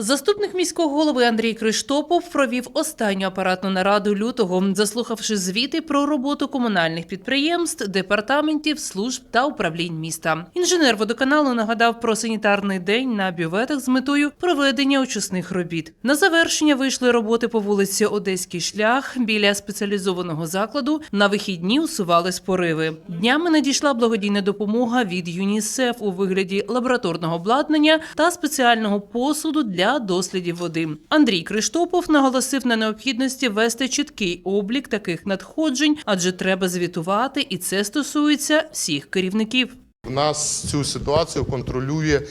Заступник міського голови Андрій Криштопов провів останню апаратну нараду лютого, заслухавши звіти про роботу комунальних підприємств, департаментів, служб та управлінь міста. Інженер водоканалу нагадав про санітарний день на бюветах з метою проведення очисних робіт. На завершення вийшли роботи по вулиці Одеський шлях біля спеціалізованого закладу. На вихідні усувались пориви. Днями надійшла благодійна допомога від ЮНІСЕФ у вигляді лабораторного обладнання та спеціального посуду для дослідів води. Андрій Криштопов наголосив на необхідності вести чіткий облік таких надходжень, адже треба звітувати, і це стосується всіх керівників. У нас цю ситуацію контролює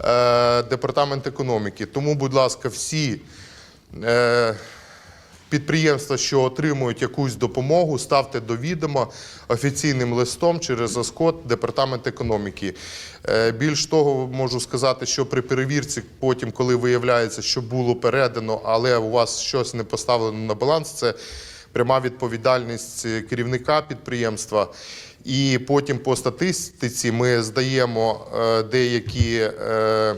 е, департамент економіки. Тому, будь ласка, всі е, підприємства, що отримують якусь допомогу, ставте до відома офіційним листом через АСКОТ департамент економіки. Е, більш того, можу сказати, що при перевірці, потім, коли виявляється, що було передано, але у вас щось не поставлено на баланс, це пряма відповідальність керівника підприємства. І потім по статистиці ми здаємо е, деякі е,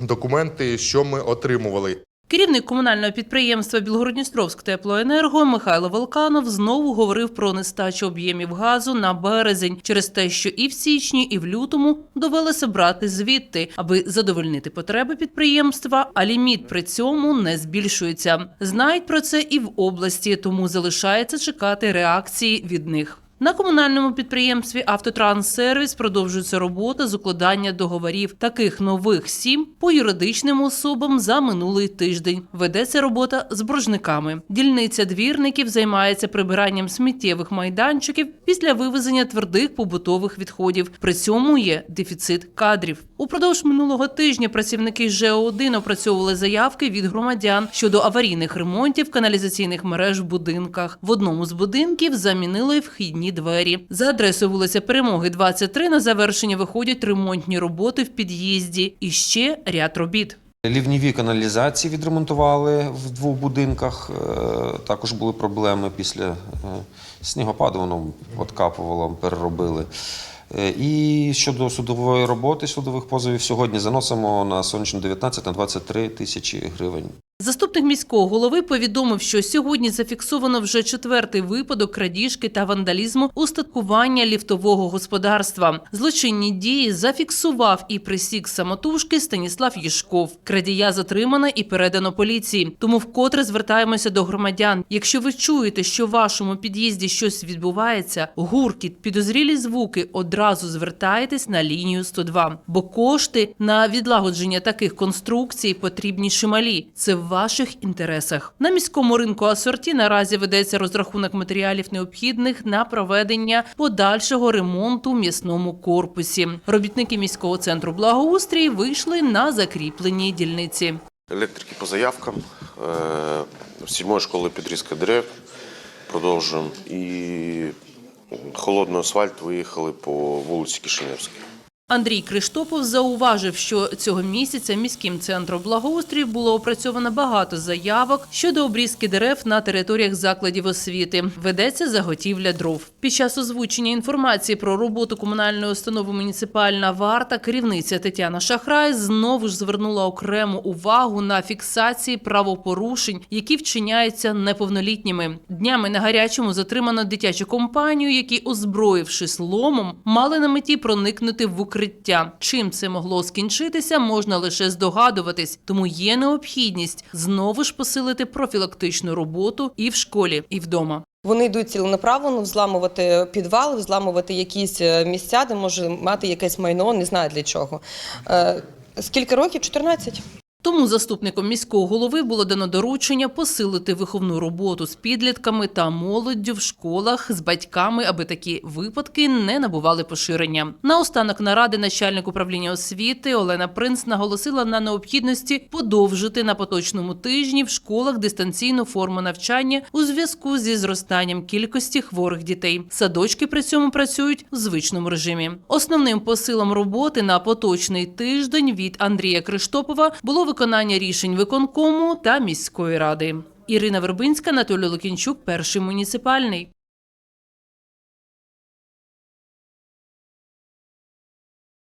документи, що ми отримували. Керівник комунального підприємства Білгородністровськ теплоенерго Михайло Волканов знову говорив про нестачу об'ємів газу на березень через те, що і в січні, і в лютому довелося брати звідти, аби задовольнити потреби підприємства, а ліміт при цьому не збільшується. Знають про це і в області, тому залишається чекати реакції від них. На комунальному підприємстві Автотранссервіс продовжується робота з укладання договорів таких нових сім по юридичним особам за минулий тиждень. Ведеться робота з боржниками. Дільниця двірників займається прибиранням сміттєвих майданчиків після вивезення твердих побутових відходів. При цьому є дефіцит кадрів. Упродовж минулого тижня працівники ЖЕО-1 опрацьовували заявки від громадян щодо аварійних ремонтів каналізаційних мереж в будинках. В одному з будинків замінили вхідні двері. За адресою вулиця Перемоги, 23 на завершення виходять ремонтні роботи в під'їзді і ще ряд робіт. Лівніві каналізації відремонтували в двох будинках. Е, Також були проблеми після е, снігопаду, воно откапувало, переробили. Е, І щодо судової роботи, судових позовів, сьогодні заносимо на сонячну 19 на 23 тисячі гривень. Заступник міського голови повідомив, що сьогодні зафіксовано вже четвертий випадок крадіжки та вандалізму устаткування ліфтового господарства. Злочинні дії зафіксував і присік самотужки Станіслав Єшков. Крадія затримано і передано поліції. Тому вкотре звертаємося до громадян. Якщо ви чуєте, що в вашому під'їзді щось відбувається, гуркіт, підозрілі звуки, одразу звертайтесь на лінію 102. Бо кошти на відлагодження таких конструкцій потрібні чималі. Це ваших інтересах. На міському ринку асорті наразі ведеться розрахунок матеріалів необхідних на проведення подальшого ремонту в м'ясному корпусі. Робітники міського центру благоустрій вийшли на закріплені дільниці. Електрики по заявкам, е, школи підрізка дерев продовжуємо. І холодний асфальт виїхали по вулиці Кишиневській. Андрій Криштопов зауважив, що цього місяця міським центром благоустрою було опрацьовано багато заявок щодо обрізки дерев на територіях закладів освіти. Ведеться заготівля дров. Під час озвучення інформації про роботу комунальної установи муніципальна варта керівниця Тетяна Шахрай знову ж звернула окрему увагу на фіксації правопорушень, які вчиняються неповнолітніми. Днями на гарячому затримано дитячу компанію, які, озброївшись ломом, мали на меті проникнути в укриття. Чим це могло скінчитися, можна лише здогадуватись, тому є необхідність знову ж посилити профілактичну роботу і в школі, і вдома. Вони йдуть ціленаправленно взламувати підвали, взламувати якісь е, місця, де може мати якесь майно, не знаю для чого. Е, Скільки років? 14. Тому заступником міського голови було дано доручення посилити виховну роботу з підлітками та молоддю в школах з батьками, аби такі випадки не набували поширення. Наостанок наради начальник управління освіти Олена Принц наголосила на необхідності подовжити на поточному тижні в школах дистанційну форму навчання у зв'язку зі зростанням кількості хворих дітей. Садочки при цьому працюють в звичному режимі. Основним посилом роботи на поточний тиждень від Андрія Криштопова було виконання рішень виконкому та міської ради. Ірина Вербинська, Анатолій Лукінчук, перший муніципальний.